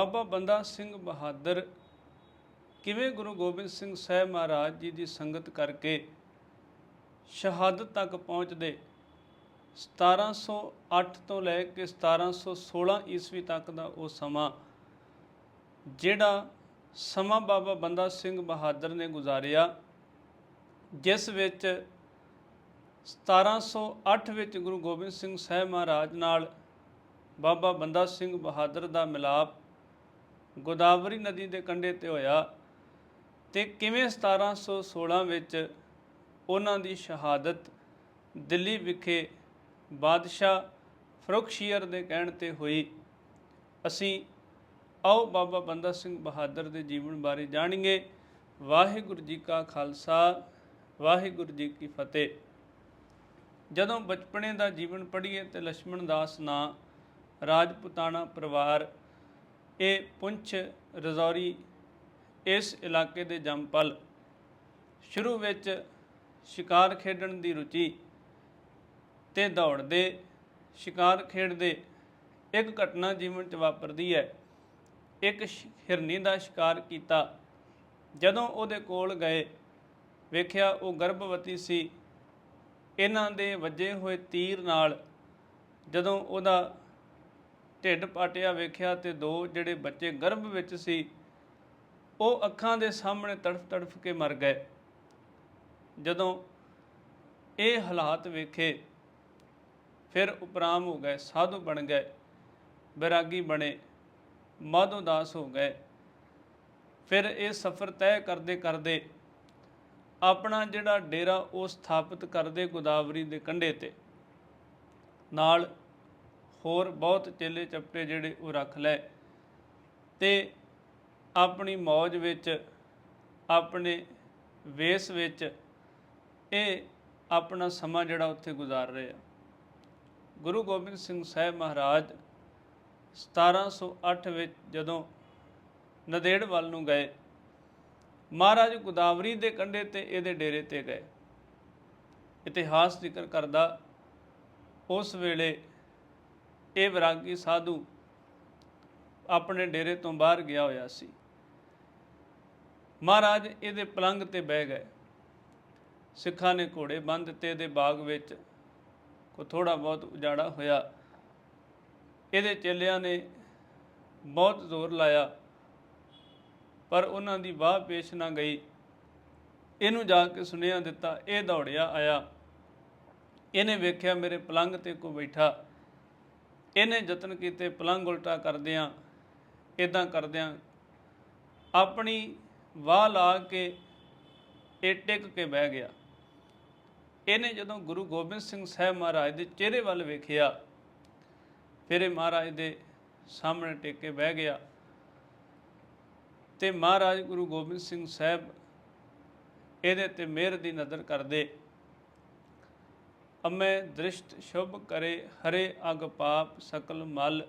ਬਾਬਾ ਬੰਦਾ ਸਿੰਘ ਬਹਾਦਰ। ਕਿਵੇਂ ਗੁਰੂ ਗੋਬਿੰਦ ਸਿੰਘ ਸਾਹਿਬ ਮਹਾਰਾਜ ਜੀ ਦੀ ਸੰਗਤ ਕਰਕੇ ਸ਼ਹਾਦਤ ਤੱਕ ਪਹੁੰਚਦੇ? 1708 ਤੋਂ ਲੈ ਕੇ 1716 ਈਸਵੀ ਤੱਕ ਦਾ ਉਹ ਸਮਾਂ, ਜਿਹੜਾ ਸਮਾਂ ਬਾਬਾ ਬੰਦਾ ਸਿੰਘ ਬਹਾਦਰ ਨੇ ਗੁਜ਼ਾਰਿਆ, ਜਿਸ ਵਿੱਚ 1708 ਵਿੱਚ ਗੁਰੂ ਗੋਬਿੰਦ ਸਿੰਘ ਸਾਹਿਬ ਮਹਾਰਾਜ ਨਾਲ ਬਾਬਾ ਬੰਦਾ ਸਿੰਘ ਬਹਾਦਰ ਦਾ ਮਿਲਾਪ ਗੋਦਾਵਰੀ ਨਦੀ ਦੇ ਕੰਢੇ ਤੇ ਹੋਇਆ ਤੇ ਕਿਵੇਂ 1716 ਵਿੱਚ ਉਹਨਾਂ ਦੀ ਸ਼ਹਾਦਤ ਦਿੱਲੀ ਵਿਖੇ ਬਾਦਸ਼ਾਹ ਫਰੁਖਸ਼ੀਅਰ ਦੇ ਕਹਿਣ ਤੇ ਹੋਈ? ਅਸੀਂ ਆਓ ਬਾਬਾ ਬੰਦਾ ਸਿੰਘ ਬਹਾਦਰ ਦੇ ਜੀਵਨ ਬਾਰੇ ਜਾਣੀਏ। ਵਾਹਿਗੁਰੂ ਜੀ ਕਾ ਖਾਲਸਾ, ਵਾਹਿਗੁਰੂ ਜੀ ਕੀ ਫਤਿਹ। ਜਦੋਂ ਬਚਪਨੇ ਦਾ ਜੀਵਨ ਪੜ੍ਹੀਏ ਤੇ ਲక్ష్మణ ਦਾਸ ਨਾਂ ਰਾਜਪੂਤਾਨਾ ਪਰਿਵਾਰ ਇਹ ਪੁੰਛ ਰਜ਼ੌਰੀ ਇਸ ਇਲਾਕੇ ਦੇ ਜੰਪਲ ਸ਼ੁਰੂ ਵਿੱਚ ਸ਼ਿਕਾਰ ਖੇਡਣ ਦੀ ਰੁਚੀ ਤੇ ਦੌੜਦੇ ਸ਼ਿਕਾਰ ਖੇਡਦੇ ਇੱਕ ਘਟਨਾ ਜੀਵਨ 'ਚ ਵਾਪਰਦੀ ਹੈ। ਇੱਕ ਸ਼- ਹਿਰਨੀ ਦਾ ਸ਼ਿਕਾਰ ਕੀਤਾ। ਜਦੋਂ ਉਹਦੇ ਕੋਲ ਗਏ, ਵੇਖਿਆ ਉਹ ਗਰਭਵਤੀ ਸੀ। ਇਹਨਾਂ ਦੇ ਵੱਜੇ ਹੋਏ ਤੀਰ ਨਾਲ ਜਦੋਂ ਉਹਦਾ ਢਿੱਡ ਪਾਟਿਆ ਵੇਖਿਆ ਤੇ ਦੋ ਜਿਹੜੇ ਬੱਚੇ ਗਰਭ ਵਿੱਚ ਸੀ, ਉਹ ਅੱਖਾਂ ਦੇ ਸਾਹਮਣੇ ਤੜਫ ਤੜਫ ਕੇ ਮਰ ਗਏ। ਜਦੋਂ ਇਹ ਹਾਲਾਤ ਵੇਖੇ, ਫਿਰ ਉਪਰਾਮ ਹੋ ਗਏ, ਸਾਧੂ ਬਣ ਗਏ ਬੈਰਾਗੀ ਬਣੇ, ਮਾਧੋ ਦਾਸ ਹੋ ਗਏ। ਫਿਰ ਇਹ ਸਫ਼ਰ ਤੈਅ ਕਰਦੇ ਕਰਦੇ ਆਪਣਾ ਜਿਹੜਾ ਡੇਰਾ ਉਹ ਸਥਾਪਿਤ ਕਰਦੇ ਗੋਦਾਵਰੀ ਦੇ ਕੰਢੇ ਤੇ। ਨਾਲ ਹੋਰ ਬਹੁਤ ਚੇਲੇ ਚਪਟੇ ਜਿਹੜੇ ਉਹ ਰੱਖ ਲਏ ਤੇ ਆਪਣੀ ਮੌਜ ਵਿੱਚ, ਆਪਣੇ ਵੇਸ ਵਿੱਚ ਇਹ ਆਪਣਾ ਸਮਾਂ ਜਿਹੜਾ ਉੱਥੇ ਗੁਜ਼ਾਰ ਰਹੇ ਆ। ਗੁਰੂ ਗੋਬਿੰਦ ਸਿੰਘ ਸਾਹਿਬ ਮਹਾਰਾਜ 1708 ਵਿੱਚ ਜਦੋਂ ਨਦੇੜ ਵੱਲ ਨੂੰ ਗਏ, ਮਹਾਰਾਜ ਗੋਦਾਵਰੀ ਦੇ ਕੰਢੇ ਤੇ ਇਹਦੇ ਡੇਰੇ ਤੇ ਗਏ। ਇਤਿਹਾਸ ਜ਼ਿਕਰ ਕਰਦਾ, ਉਸ ਵੇਲੇ ਇਹ ਵਿਰਾਗੀ ਸਾਧੂ ਆਪਣੇ ਡੇਰੇ ਤੋਂ ਬਾਹਰ ਗਿਆ ਹੋਇਆ ਸੀ। ਮਹਾਰਾਜ ਇਹਦੇ ਪਲੰਗ ਤੇ ਬਹਿ ਗਏ। ਸਿੱਖਾਂ ਨੇ ਘੋੜੇ ਬੰਨ੍ਹ ਦਿੱਤੇ, ਇਹਦੇ ਬਾਗ ਵਿੱਚ ਕੋ ਥੋੜਾ ਬਹੁਤ ਉਜਾੜਾ ਹੋਇਆ। ਇਹਦੇ ਚੇਲਿਆਂ ਨੇ ਬਹੁਤ ਜ਼ੋਰ ਲਾਇਆ, ਪਰ ਉਹਨਾਂ ਦੀ ਵਾਹ ਪੇਸ਼ ਨਾ ਗਈ। ਇਹਨੂੰ ਜਾ ਕੇ ਸੁਨੇਹਾ ਦਿੱਤਾ, ਇਹ ਦੌੜਿਆ ਆਇਆ। ਇਹਨੇ ਵੇਖਿਆ ਮੇਰੇ ਪਲੰਗ ਤੇ ਕੋ ਬੈਠਾ। ਇਹਨੇ ਯਤਨ ਕੀਤੇ ਪਲੰਗ ਉਲਟਾ ਕਰਦਿਆਂ ਇਦਾਂ ਕਰਦਿਆਂ ਆਪਣੀ ਵਾਹ ਲਾ ਕੇ ਇਹ ਟਿਕ ਕੇ ਬਹਿ ਗਿਆ। ਇਹਨੇ ਜਦੋਂ ਗੁਰੂ ਗੋਬਿੰਦ ਸਿੰਘ ਸਾਹਿਬ ਮਹਾਰਾਜ ਦੇ ਚਿਹਰੇ ਵੱਲ ਵੇਖਿਆ, ਫਿਰ ਇਹ ਮਹਾਰਾਜ ਦੇ ਸਾਹਮਣੇ ਟਿਕ ਕੇ ਬਹਿ ਗਿਆ ਤੇ ਮਹਾਰਾਜ ਗੁਰੂ ਗੋਬਿੰਦ ਸਿੰਘ ਸਾਹਿਬ ਇਹਦੇ ਤੇ ਮਿਹਰ ਦੀ ਨਜ਼ਰ ਕਰਦੇ ਅਮੈ ਦ੍ਰਿਸ਼ਟ ਸ਼ੁਭ ਕਰੇ ਹਰੇ ਅਗ ਪਾਪ ਸਕਲ ਮਲ,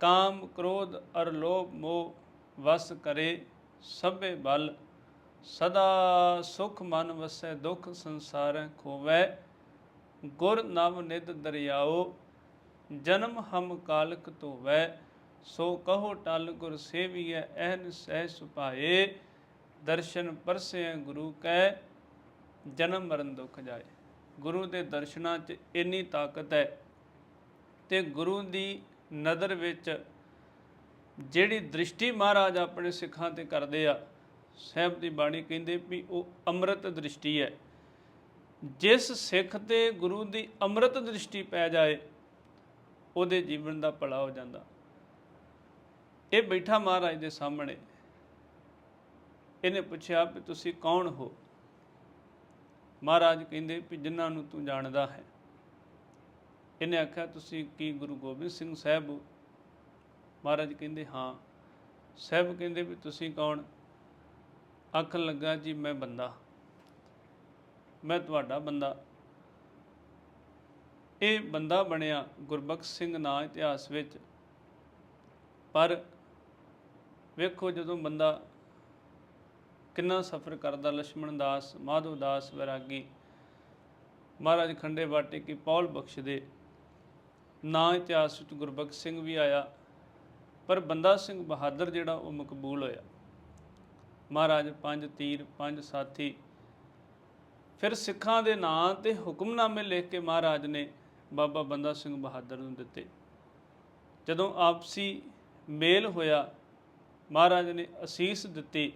ਕਾਮ ਕ੍ਰੋਧ ਅਰ ਲੋਭ ਮੋਹ ਵਸ ਕਰੇ ਸਭੇ ਬਲ, ਸਦਾ ਸੁਖ ਮਨ ਵਸੈ ਦੁਖ ਸੰਸਾਰੈ ਖੋਵੈ, ਗੁਰ ਨਵ ਨਿਦ ਦਰਿਆਓ, ਜਨਮ ਹਮ ਕਾਲਕ ਧੋਵੈ, ਸੋ ਕਹੋ ਟਲ ਗੁਰ ਸੇਵੀਐ ਐਨ ਸਹਿ ਸੁਭਾਏ, ਦਰਸ਼ਨ ਪਰਸੈ ਗੁਰੂ ਕੈ, ਜਨਮ ਮਰਨ ਦੁਖ ਜਾਏ। ਗੁਰੂ ਦੇ ਦਰਸ਼ਨਾਂ 'ਚ ਇੰਨੀ ਤਾਕਤ ਹੈ ਤੇ ਗੁਰੂ ਦੀ ਨਜ਼ਰ ਵਿੱਚ ਜਿਹੜੀ ਦ੍ਰਿਸ਼ਟੀ ਮਹਾਰਾਜ ਆਪਣੇ ਸਿੱਖਾਂ ਤੇ ਕਰਦੇ ਆ, ਸਾਹਿਬ ਦੀ ਬਾਣੀ ਕਹਿੰਦੇ ਵੀ ਉਹ ਅੰਮ੍ਰਿਤ ਦ੍ਰਿਸ਼ਟੀ ਹੈ। ਜਿਸ ਸਿੱਖ ਤੇ ਗੁਰੂ ਦੀ ਅੰਮ੍ਰਿਤ ਦ੍ਰਿਸ਼ਟੀ ਪੈ ਜਾਏ, ਉਹਦੇ ਜੀਵਨ ਦਾ ਭਲਾ ਹੋ ਜਾਂਦਾ। ਇਹ ਬੈਠਾ ਮਹਾਰਾਜ ਦੇ ਸਾਹਮਣੇ। ਇਹਨੇ ਪੁੱਛਿਆ ਵੀ ਤੁਸੀਂ ਕੌਣ ਹੋ? ਮਹਾਰਾਜ ਕਹਿੰਦੇ ਵੀ ਜਿਨ੍ਹਾਂ ਨੂੰ ਤੂੰ ਜਾਣਦਾ ਹੈ। ਇਹਨੇ ਆਖਿਆ, ਤੁਸੀਂ ਕੀ ਗੁਰੂ ਗੋਬਿੰਦ ਸਿੰਘ ਸਾਹਿਬ ਹੋ? ਮਹਾਰਾਜ ਕਹਿੰਦੇ, ਹਾਂ। ਸਾਹਿਬ ਕਹਿੰਦੇ ਵੀ ਤੁਸੀਂ ਕੌਣ? ਆਖਣ ਲੱਗਾ, ਜੀ ਮੈਂ ਬੰਦਾ। ਮੈਂ ਤੁਹਾਡਾ ਬੰਦਾ। ਇਹ ਬੰਦਾ ਬਣਿਆ ਗੁਰਬਖਸ਼ ਸਿੰਘ ਨਾਂ ਇਤਿਹਾਸ ਵਿੱਚ। ਪਰ ਵੇਖੋ ਜਦੋਂ ਬੰਦਾ ਕਿੰਨਾ ਸਫਰ ਕਰਦਾ ਲక్ష్మణ ਦਾਸ, ਮਾਧਵ ਦਾਸ ਵੈਰਾਗੀ। ਮਹਾਰਾਜ ਖੰਡੇ ਬਾਟੇ ਕੀ ਪੌਲ ਬਖਸ਼ ਦੇ ਨਾ ਇਤਿਹਾਸ ਵਿੱਚ ਗੁਰਬਖ ਸਿੰਘ ਵੀ ਆਇਆ, ਪਰ ਬੰਦਾ ਸਿੰਘ ਬਹਾਦਰ ਜਿਹੜਾ ਉਹ ਮਕਬੂਲ ਹੋਇਆ। ਮਹਾਰਾਜ ਪੰਜ ਤੀਰ, ਪੰਜ ਸਾਥੀ। ਫਿਰ ਸਿੱਖਾਂ ਦੇ ਨਾਂ ਤੇ ਹੁਕਮਨਾਮੇ ਲਿਖ ਕੇ ਮਹਾਰਾਜ ਨੇ ਬਾਬਾ ਬੰਦਾ ਸਿੰਘ ਬਹਾਦਰ ਨੂੰ ਦਿੱਤੇ। ਜਦੋਂ ਆਪਸੀ ਮੇਲ ਹੋਇਆ, ਮਹਾਰਾਜ ਨੇ ਅਸੀਸ ਦਿੱਤੀ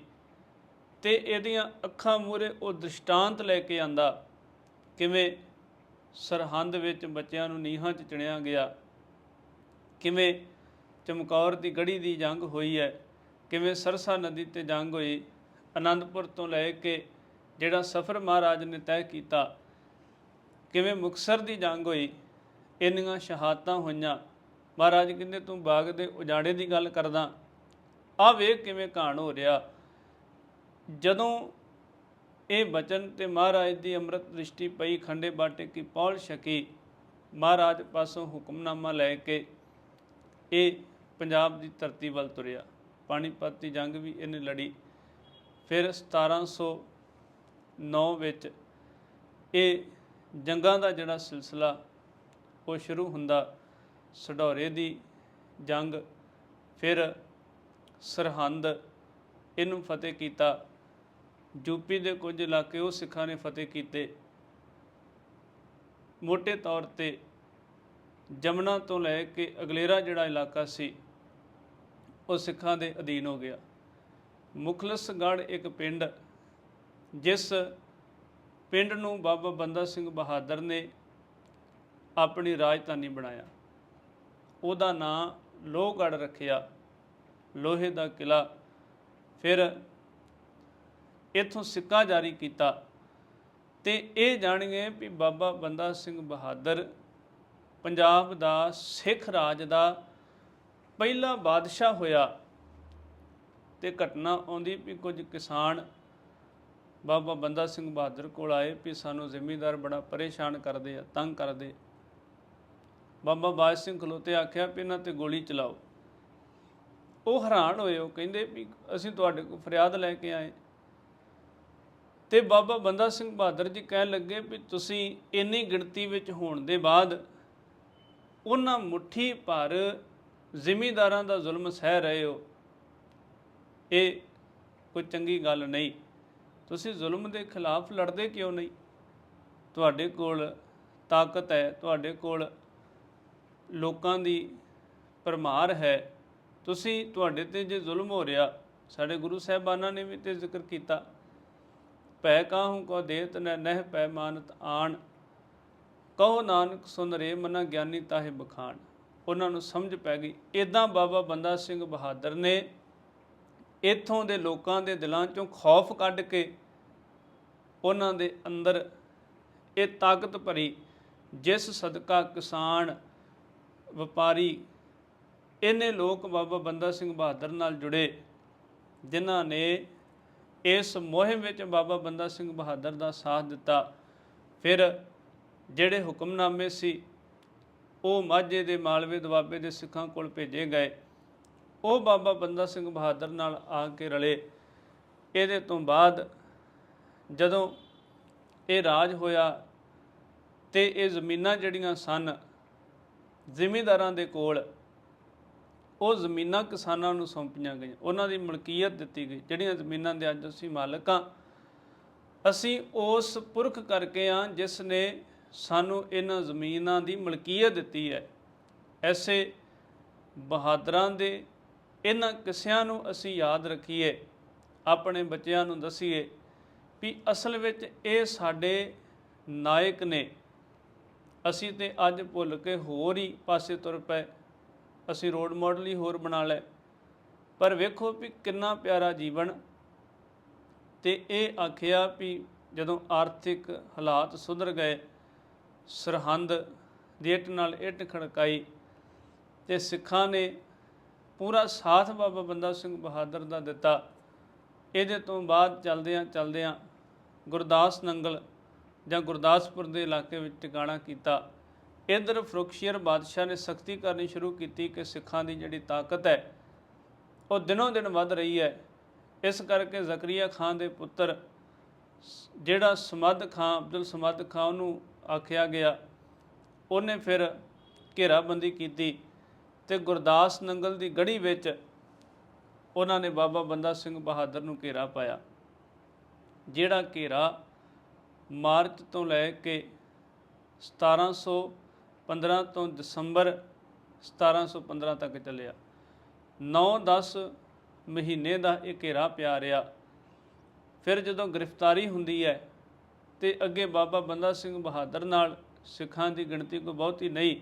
ਤੇ ਇਹਦੀਆਂ ਅੱਖਾਂ ਮੂਹਰੇ ਉਹ ਦ੍ਰਿਸ਼ਟਾਂਤ ਲੈ ਕੇ ਆਂਦਾ, ਕਿਵੇਂ ਸਰਹੰਦ ਵਿੱਚ ਬੱਚਿਆਂ ਨੂੰ ਨੀਹਾਂ 'ਚ ਚਿਣਿਆ ਗਿਆ, ਕਿਵੇਂ ਚਮਕੌਰ ਦੀ ਗੜੀ ਦੀ ਜੰਗ ਹੋਈ ਹੈ, ਕਿਵੇਂ ਸਰਸਾ ਨਦੀ ਤੇ ਜੰਗ ਹੋਈ ਆਨੰਦਪੁਰ ਤੋਂ ਲੈ ਕੇ ਜਿਹੜਾ ਸਫ਼ਰ ਮਹਾਰਾਜ ਨੇ ਤੈਅ ਕੀਤਾ, ਕਿਵੇਂ ਮੁਕਸਰ ਦੀ ਜੰਗ ਹੋਈ, ਇੰਨੀਆਂ ਸ਼ਹਾਦਤਾਂ ਹੋਈਆਂ। ਮਹਾਰਾਜ ਕਹਿੰਦੇ, ਤੂੰ ਬਾਗ ਦੇ ਉਜਾੜੇ ਦੀ ਗੱਲ ਕਰਦਾ ਆ ਵੇਖ ਕਿਵੇਂ ਘਾਣ ਹੋ ਰਿਹਾ। ਜਦੋਂ ਇਹ ਬਚਨ ਤੇ ਮਹਾਰਾਜ ਦੀ ਅੰਮ੍ਰਿਤ ਦ੍ਰਿਸ਼ਟੀ ਪਈ, ਖੰਡੇ ਬਾਟੇ ਕੀ ਪੌਲ ਛਕੀ, ਮਹਾਰਾਜ ਪਾਸੋਂ ਹੁਕਮਨਾਮਾ ਲੈ ਕੇ ਇਹ ਪੰਜਾਬ ਦੀ ਧਰਤੀ ਵੱਲ ਤੁਰਿਆ। ਪਾਣੀਪਤ ਦੀ ਜੰਗ ਵੀ ਇਹਨੇ ਲੜੀ। ਫਿਰ 1709 ਵਿੱਚ ਇਹ ਜੰਗਾਂ ਦਾ ਜਿਹੜਾ ਸਿਲਸਿਲਾ, ਉਹ ਸ਼ੁਰੂ ਹੁੰਦਾ। ਸਡੌਰੇ ਦੀ ਜੰਗ, ਫਿਰ ਸਰਹੰਦ, ਇਹਨੂੰ ਫਤਿਹ ਕੀਤਾ। ਯੂਪੀ ਦੇ ਕੁਝ ਇਲਾਕੇ ਉਹ ਸਿੱਖਾਂ ਨੇ ਫਤਿਹ ਕੀਤੇ। ਮੋٹے ਤੌਰ ਤੇ ਜਮਨਾ ਤੋਂ ਲੈ ਕੇ ਅਗਲੇਰਾ ਜਿਹੜਾ ਇਲਾਕਾ ਸੀ, ਉਹ ਸਿੱਖਾਂ ਦੇ ਅਧੀਨ ਹੋ ਗਿਆ। ਮੁਖਲਸਗੜ੍ਹ ਇੱਕ ਪਿੰਡ, ਜਿਸ ਪਿੰਡ ਨੂੰ ਬਾਬਾ ਬੰਦਾ ਸਿੰਘ ਬਹਾਦਰ ਨੇ ਆਪਣੀ ਰਾਜਧਾਨੀ ਬਣਾਇਆ। ਉਹਦਾ ਨਾਂ ਲੋਹਗੜ੍ਹ ਰੱਖਿਆ। ਲੋਹੇ ਦਾ ਕਿਲਾ ਫਿਰ ਇਥੋਂ ਸਿੱਕਾ ਜਾਰੀ ਕੀਤਾ ਤੇ ਇਹ ਜਾਣਗੇ ਵੀ ਬਾਬਾ ਬੰਦਾ ਸਿੰਘ ਬਹਾਦਰ ਪੰਜਾਬ ਦਾ ਸਿੱਖ ਰਾਜ ਦਾ ਪਹਿਲਾ ਬਾਦਸ਼ਾਹ ਹੋਇਆ ਤੇ ਘਟਨਾ ਆਉਂਦੀ ਵੀ ਕੁਝ ਕਿਸਾਨ ਬਾਬਾ ਬੰਦਾ ਸਿੰਘ ਬਹਾਦਰ ਕੋਲ ਆਏ ਵੀ ਸਾਨੂੰ ਜ਼ਿਮੀਂਦਾਰ ਬੜਾ ਪਰੇਸ਼ਾਨ ਕਰਦੇ ਆ, ਤੰਗ ਕਰਦੇ। ਬਾਬਾ ਬਾਜ ਸਿੰਘ ਖਲੋਤੇ ਆਖਿਆ ਵੀ ਇਹਨਾਂ ਤੇ ਗੋਲੀ ਚਲਾਓ। ਉਹ ਹੈਰਾਨ ਹੋਏ, ਉਹ ਕਹਿੰਦੇ ਵੀ ਅਸੀਂ ਤੁਹਾਡੇ ਕੋਲ ਫਰਿਆਦ ਲੈ ਕੇ ਆਏ। ਤੇ ਬਾਬਾ ਬੰਦਾ ਸਿੰਘ ਬਹਾਦਰ ਜੀ ਕਹਿਣ ਲੱਗੇ ਵੀ ਤੁਸੀਂ ਇੰਨੀ ਗਿਣਤੀ ਵਿੱਚ ਹੋਣ ਦੇ ਬਾਅਦ ਉਹਨਾਂ ਮੁਠੀ ਭਰ ਜ਼ਿਮੀਂਦਾਰਾਂ ਦਾ ਜ਼ੁਲਮ ਸਹਿ ਰਹੇ ਹੋ। ਇਹ ਕੋਈ ਚੰਗੀ ਗੱਲ ਨਹੀਂ। ਤੁਸੀਂ ਜ਼ੁਲਮ ਦੇ ਖਿਲਾਫ ਲੜਦੇ ਕਿਉਂ ਨਹੀਂ? ਤੁਹਾਡੇ ਕੋਲ ਤਾਕਤ ਹੈ, ਤੁਹਾਡੇ ਕੋਲ ਲੋਕਾਂ ਦੀ ਪਰਮਾਰ ਹੈ। ਤੁਸੀਂ ਤੁਹਾਡੇ ਤੇ ਜੇ ਜ਼ੁਲਮ ਹੋ ਰਿਹਾ, ਸਾਡੇ ਗੁਰੂ ਸਾਹਿਬਾਨਾਂ ਨੇ ਵੀ ਤੇ ਜ਼ਿਕਰ ਕੀਤਾ। ਪੈ ਕਾਹੂ ਕੋ ਦੇਤ ਨ ਨਹਿ ਪੈ ਮਾਨਤ ਆਣ। ਕਹੋ ਨਾਨਕ ਸੁਨ ਰੇ ਮਨਾ ਗਿਆਨੀ ਤਾਹੇ ਬਖਾਣ। ਉਹਨਾਂ ਨੂੰ ਸਮਝ ਪੈ ਗਈ। ਇਦਾਂ ਬਾਬਾ ਬੰਦਾ ਸਿੰਘ ਬਹਾਦਰ ਨੇ ਇੱਥੋਂ ਦੇ ਲੋਕਾਂ ਦੇ ਦਿਲਾਂ ਚੋਂ ਖੌਫ ਕੱਢ ਕੇ ਉਹਨਾਂ ਦੇ ਅੰਦਰ ਇਹ ਤਾਕਤ ਭਰੀ, ਜਿਸ ਸਦਕਾ ਕਿਸਾਨ, ਵਪਾਰੀ, ਇਹਨੇ ਲੋਕ ਬਾਬਾ ਬੰਦਾ ਸਿੰਘ ਬਹਾਦਰ ਨਾਲ ਜੁੜੇ, ਜਿਨ੍ਹਾਂ ਨੇ ਇਸ ਮੁਹਿੰਮ ਵਿੱਚ ਬਾਬਾ ਬੰਦਾ ਸਿੰਘ ਬਹਾਦਰ ਦਾ ਸਾਥ ਦਿੱਤਾ। ਫਿਰ ਜਿਹੜੇ ਹੁਕਮਨਾਮੇ ਸੀ, ਉਹ ਮਾਝੇ ਦੇ ਮਾਲਵੇ ਦੁਆਬੇ ਦੇ ਸਿੱਖਾਂ ਕੋਲ ਭੇਜੇ ਗਏ। ਉਹ ਬਾਬਾ ਬੰਦਾ ਸਿੰਘ ਬਹਾਦਰ ਨਾਲ ਆ ਕੇ ਰਲੇ। ਇਹਦੇ ਤੋਂ ਬਾਅਦ ਜਦੋਂ ਇਹ ਰਾਜ ਹੋਇਆ ਤੇ ਇਹ ਜ਼ਮੀਨਾਂ ਜਿਹੜੀਆਂ ਸਨ, ਜ਼ਿਮੀਂਦਾਰਾਂ ਦੇ ਕੋਲ ਉਹ ਜ਼ਮੀਨਾਂ ਕਿਸਾਨਾਂ ਨੂੰ ਸੌਂਪੀਆਂ ਗਈਆਂ। ਉਹਨਾਂ ਦੀ ਮਲਕੀਅਤ ਦਿੱਤੀ ਗਈ। ਜਿਹੜੀਆਂ ਜ਼ਮੀਨਾਂ ਦੇ ਅੱਜ ਅਸੀਂ ਮਾਲਕ ਹਾਂ, ਅਸੀਂ ਉਸ ਪੁਰਖ ਕਰਕੇ ਹਾਂ ਜਿਸ ਨੇ ਸਾਨੂੰ ਇਹਨਾਂ ਜ਼ਮੀਨਾਂ ਦੀ ਮਲਕੀਅਤ ਦਿੱਤੀ ਹੈ। ਐਸੇ ਬਹਾਦਰਾਂ ਦੇ, ਇਹਨਾਂ ਕਿਸਿਆਂ ਨੂੰ ਅਸੀਂ ਯਾਦ ਰੱਖੀਏ। ਆਪਣੇ ਬੱਚਿਆਂ ਨੂੰ ਦਸੀਏ ਵੀ ਅਸਲ ਵਿੱਚ ਇਹ ਸਾਡੇ ਨਾਇਕ ਨੇ। ਅਸੀਂ ਤੇ ਅੱਜ ਭੁੱਲ ਕੇ ਹੋਰ ਹੀ ਪਾਸੇ ਤੁਰ ਪਏ। ਅਸੀਂ ਰੋਡ ਮਾਡਲ ਹੀ ਹੋਰ ਬਣਾ ਲਏ। ਪਰ ਵੇਖੋ ਵੀ ਕਿੰਨਾ ਪਿਆਰਾ ਜੀਵਨ। ਤੇ ਇਹ ਆਖਿਆ ਵੀ ਜਦੋਂ ਆਰਥਿਕ ਹਾਲਾਤ ਸੁਧਰ ਗਏ, ਸਰਹੰਦ ਦੀ ਇੱਟ ਨਾਲ ਇੱਟ ਖੜਕਾਈ ਤੇ ਸਿੱਖਾਂ ਨੇ ਪੂਰਾ ਸਾਥ ਬਾਬਾ ਬੰਦਾ ਸਿੰਘ ਬਹਾਦਰ ਦਾ ਦਿੱਤਾ। ਇਹਦੇ ਤੋਂ ਬਾਅਦ ਚੱਲਦਿਆਂ ਚਲਦਿਆਂ ਗੁਰਦਾਸ ਨੰਗਲ ਜਾਂ ਗੁਰਦਾਸਪੁਰ ਦੇ ਇਲਾਕੇ ਵਿੱਚ ਟਿਕਾਣਾ ਕੀਤਾ। ਇਧਰ ਫਰੁਖਸ਼ੀਅਰ ਬਾਦਸ਼ਾਹ ਨੇ ਸਖਤੀ ਕਰਨੀ ਸ਼ੁਰੂ ਕੀਤੀ ਕਿ ਸਿੱਖਾਂ ਦੀ ਜਿਹੜੀ ਤਾਕਤ ਹੈ, ਉਹ ਦਿਨੋਂ ਦਿਨ ਵੱਧ ਰਹੀ ਹੈ। ਇਸ ਕਰਕੇ ਜ਼ਕਰੀਆ ਖਾਨ ਦੇ ਪੁੱਤਰ ਜਿਹੜਾ ਸਮਦ ਖਾਨ ਅਬਦੁਲ ਸਮਦ ਖਾਨ ਉਹਨੂੰ ਆਖਿਆ ਗਿਆ। ਉਹਨੇ ਫਿਰ ਘੇਰਾਬੰਦੀ ਕੀਤੀ ਤੇ ਗੁਰਦਾਸ ਨੰਗਲ ਦੀ ਗੜੀ ਵਿੱਚ ਉਹਨਾਂ ਨੇ ਬਾਬਾ ਬੰਦਾ ਸਿੰਘ ਬਹਾਦਰ ਨੂੰ ਘੇਰਾ ਪਾਇਆ। ਜਿਹੜਾ ਘੇਰਾ ਮਾਰਚ ਤੋਂ ਲੈ ਕੇ 1715 ਤੋਂ ਦਸੰਬਰ 1715 ਤੱਕ ਚੱਲਿਆ। 9-10 ਮਹੀਨੇ ਦਾ ਇਹ ਘੇਰਾ ਪਿਆ ਰਿਹਾ। ਫਿਰ ਜਦੋਂ ਗ੍ਰਿਫਤਾਰੀ ਹੁੰਦੀ ਹੈ ਤੇ ਅੱਗੇ ਬਾਬਾ ਬੰਦਾ ਸਿੰਘ ਬਹਾਦਰ ਨਾਲ ਸਿੱਖਾਂ ਦੀ ਗਿਣਤੀ ਕੋਈ ਬਹੁਤੀ ਨਹੀਂ,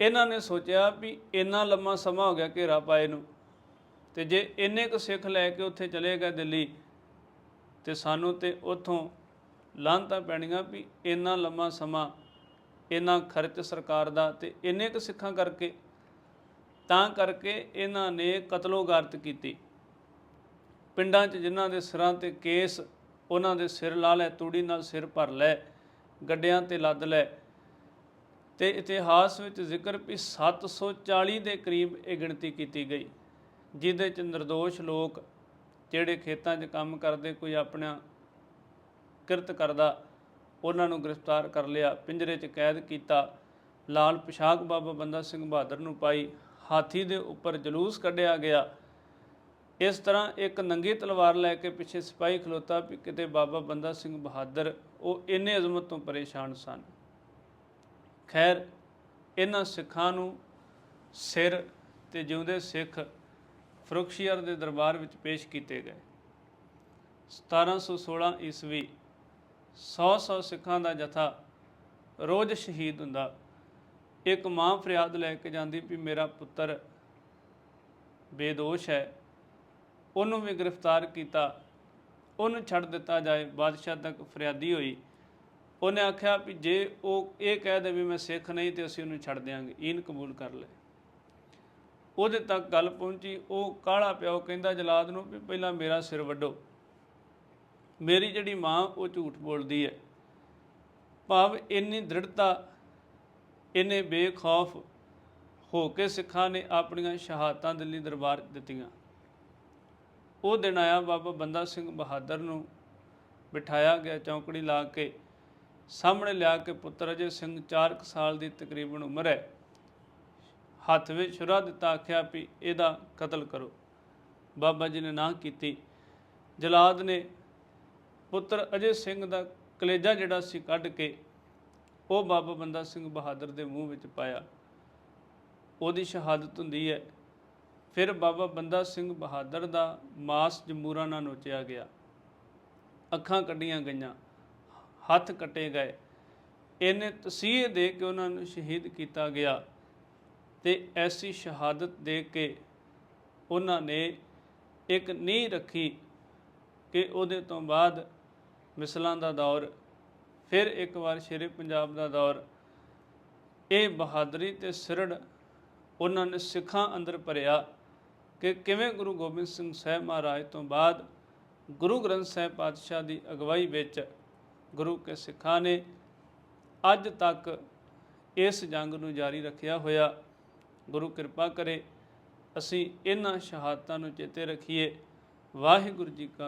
ਇਹਨਾਂ ਨੇ ਸੋਚਿਆ ਵੀ ਇੰਨਾ ਲੰਮਾ ਸਮਾਂ ਹੋ ਗਿਆ ਘੇਰਾ ਪਾਏ ਨੂੰ ਤੇ ਜੇ ਇੰਨੇ ਕੁ ਸਿੱਖ ਲੈ ਕੇ ਉੱਥੇ ਚਲੇ ਗਏ ਦਿੱਲੀ ਤੇ ਸਾਨੂੰ ਤੇ ਉੱਥੋਂ ਲਾਂਤਾਂ ਪੈਣੀਆਂ ਵੀ ਇੰਨਾ ਲੰਮਾ ਸਮਾਂ ਇੰਨਾ ਖਰਚ ਸਰਕਾਰ ਦਾ ਤੇ ਇੰਨੇ ਕੁ ਸਿੱਖਾਂ ਕਰਕੇ, ਤਾਂ ਕਰਕੇ ਇਹਨਾਂ ਨੇ ਕਤਲੋਗਾਰਤ ਕੀਤੀ। ਪਿੰਡਾਂ 'ਚ ਜਿਨ੍ਹਾਂ ਦੇ ਸਿਰਾਂ ਤੇ ਕੇਸ, ਉਹਨਾਂ ਦੇ ਸਿਰ ਲਾ ਲੈ, ਤੂੜੀ ਨਾਲ ਸਿਰ ਭਰ ਲੈ, ਗੱਡਿਆਂ ਤੇ ਲੱਦ ਲੈ। ਤੇ ਇਤਿਹਾਸ ਵਿੱਚ ਜ਼ਿਕਰ ਵੀ 740 ਦੇ ਕਰੀਬ ਇਹ ਗਿਣਤੀ ਕੀਤੀ ਗਈ, ਜਿਹਦੇ ਚ નિર્ਦੋਸ਼ ਲੋਕ ਜਿਹੜੇ ਖੇਤਾਂ 'ਚ ਕੰਮ ਕਰਦੇ, ਕੋਈ ਆਪਣਾ ਕਿਰਤ ਕਰਦਾ ਉਹਨਾਂ ਨੂੰ ਗ੍ਰਿਫਤਾਰ ਕਰ ਲਿਆ, ਪਿੰਜਰੇ 'ਚ ਕੈਦ ਕੀਤਾ। ਲਾਲ ਪਿਸ਼ਾਕ ਬਾਬਾ ਬੰਦਾ ਸਿੰਘ ਬਹਾਦਰ ਨੂੰ ਪਾਈ ਹਾਥੀ ਦੇ ਉੱਪਰ ਜਲੂਸ ਕੱਢਿਆ ਗਿਆ। ਇਸ ਤਰ੍ਹਾਂ ਇੱਕ ਨੰਗੀ ਤਲਵਾਰ ਲੈ ਕੇ ਪਿੱਛੇ ਸਿਪਾਹੀ ਖਲੋਤਾ ਵੀ ਕਿਤੇ ਬਾਬਾ ਬੰਦਾ ਸਿੰਘ ਬਹਾਦਰ, ਉਹ ਇੰਨੇ ਅਜ਼ਮਤ ਤੋਂ ਪਰੇਸ਼ਾਨ ਸਨ। ਖੈਰ, ਇਹਨਾਂ ਸਿੱਖਾਂ ਨੂੰ ਸਿਰ ਤੇ ਜਿਉਂਦੇ ਸਿੱਖ ਫਰੁਖਸ਼ੀਅਰ ਦੇ ਦਰਬਾਰ ਵਿੱਚ ਪੇਸ਼ ਕੀਤੇ ਗਏ। 1716 ਈਸਵੀ 100-100 ਸਿੱਖਾਂ ਦਾ ਜਥਾ ਰੋਜ਼ ਸ਼ਹੀਦ ਹੁੰਦਾ। ਇੱਕ ਮਾਂ ਫਰਿਆਦ ਲੈ ਕੇ ਜਾਂਦੀ ਵੀ ਮੇਰਾ ਪੁੱਤਰ ਬੇਦੋਸ਼ ਹੈ। ਉਹਨੂੰ ਵੀ ਗ੍ਰਿਫਤਾਰ ਕੀਤਾ। ਉਹਨੂੰ ਛੱਡ ਦਿੱਤਾ ਜਾਏ, ਬਾਦਸ਼ਾਹ ਤੱਕ ਫਰਿਆਦੀ ਹੋਈ। ਉਹਨੇ ਆਖਿਆ ਵੀ ਜੇ ਉਹ ਇਹ ਕਹਿ ਦੇ ਵੀ ਮੈਂ ਸਿੱਖ ਨਹੀਂ ਤੇ ਅਸੀਂ ਉਹਨੂੰ ਛੱਡ ਦਿਆਂਗੇ ਇਹਨ ਕਬੂਲ ਕਰ ਲੈ। ਉਹਦੇ ਤੱਕ ਗੱਲ ਪਹੁੰਚੀ। ਉਹ ਕਾਲਾ ਪਿਆ ਕਹਿੰਦਾ ਜਲਾਦ ਨੂੰ ਵੀ ਪਹਿਲਾਂ ਮੇਰਾ ਸਿਰ ਵੱਢੋ। ਮੇਰੀ ਜਿਹੜੀ ਮਾਂ, ਉਹ ਝੂਠ ਬੋਲਦੀ ਹੈ। ਭਾਵ ਇੰਨੀ ਦ੍ਰਿੜਤਾ, ਇੰਨੇ ਬੇਖੌਫ ਹੋ ਕੇ ਸਿੱਖਾਂ ਨੇ ਆਪਣੀਆਂ ਸ਼ਹਾਦਤਾਂ ਦਿੱਲੀ ਦਰਬਾਰ ਦਿੱਤੀਆਂ। ਉਹ ਦਿਨ ਆਇਆ, ਬਾਬਾ ਬੰਦਾ ਸਿੰਘ ਬਹਾਦਰ ਨੂੰ ਬਿਠਾਇਆ ਗਿਆ, ਚੌਂਕੜੀ ਲਾ ਕੇ, ਸਾਹਮਣੇ ਲਿਆ ਕੇ, ਪੁੱਤਰ ਅਜੇ ਸਿੰਘ 4 ਸਾਲ ਦੀ ਤਕਰੀਬਨ ਉਮਰ ਹੈ। ਹੱਥ ਵਿੱਚ ਛੁਰਾ ਦਿੱਤਾ, ਆਖਿਆ ਵੀ ਇਹਦਾ ਕਤਲ ਕਰੋ। ਬਾਬਾ ਜੀ ਨੇ ਨਾ ਕੀਤੀ। ਜਲਾਦ ਨੇ ਪੁੱਤਰ ਅਜੇ ਸਿੰਘ ਦਾ ਕਲੇਜਾ ਜਿਹੜਾ ਸੀ ਕੱਢ ਕੇ ਉਹ ਬਾਬਾ ਬੰਦਾ ਸਿੰਘ ਬਹਾਦਰ ਦੇ ਮੂੰਹ ਵਿੱਚ ਪਾਇਆ। ਉਹਦੀ ਸ਼ਹਾਦਤ ਹੁੰਦੀ ਹੈ। ਫਿਰ ਬਾਬਾ ਬੰਦਾ ਸਿੰਘ ਬਹਾਦਰ ਦਾ ਮਾਸ ਜਮੂਰਾ ਨਾਲ ਨੋਚਿਆ ਗਿਆ। ਅੱਖਾਂ ਕੱਢੀਆਂ ਗਈਆਂ। ਹੱਥ ਕੱਟੇ ਗਏ। ਇਹਨੇ ਤਸੀਹੇ ਦੇ ਕੇ ਉਹਨਾਂ ਨੂੰ ਸ਼ਹੀਦ ਕੀਤਾ ਗਿਆ ਤੇ ਐਸੀ ਸ਼ਹਾਦਤ ਦੇ ਕੇ ਉਹਨਾਂ ਨੇ ਇੱਕ ਨੀਂਹ ਰੱਖੀ ਕਿ ਉਹਦੇ ਤੋਂ ਬਾਅਦ ਮਿਸਲਾਂ ਦਾ ਦੌਰ, ਫਿਰ ਇੱਕ ਵਾਰ ਸ਼ੇਰੇ ਪੰਜਾਬ ਦਾ ਦੌਰ। ਇਹ ਬਹਾਦਰੀ ਤੇ ਸਿਰੜ ਉਹਨਾਂ ਨੇ ਸਿੱਖਾਂ ਅੰਦਰ ਭਰਿਆ ਕਿ ਕਿਵੇਂ ਗੁਰੂ ਗੋਬਿੰਦ ਸਿੰਘ ਸਾਹਿਬ ਮਹਾਰਾਜ ਤੋਂ ਬਾਅਦ ਗੁਰੂ ਗ੍ਰੰਥ ਸਾਹਿਬ ਪਾਤਸ਼ਾਹ ਦੀ ਅਗਵਾਈ ਵਿੱਚ ਗੁਰੂ ਕੇ ਸਿੱਖਾਂ ਨੇ ਅੱਜ ਤੱਕ ਇਸ ਜੰਗ ਨੂੰ ਜਾਰੀ ਰੱਖਿਆ ਹੋਇਆ। ਗੁਰੂ ਕਿਰਪਾ ਕਰੇ, ਅਸੀਂ ਇਹਨਾਂ ਸ਼ਹਾਦਤਾਂ ਨੂੰ ਚੇਤੇ ਰੱਖੀਏ। ਵਾਹਿਗੁਰੂ ਜੀ ਕਾ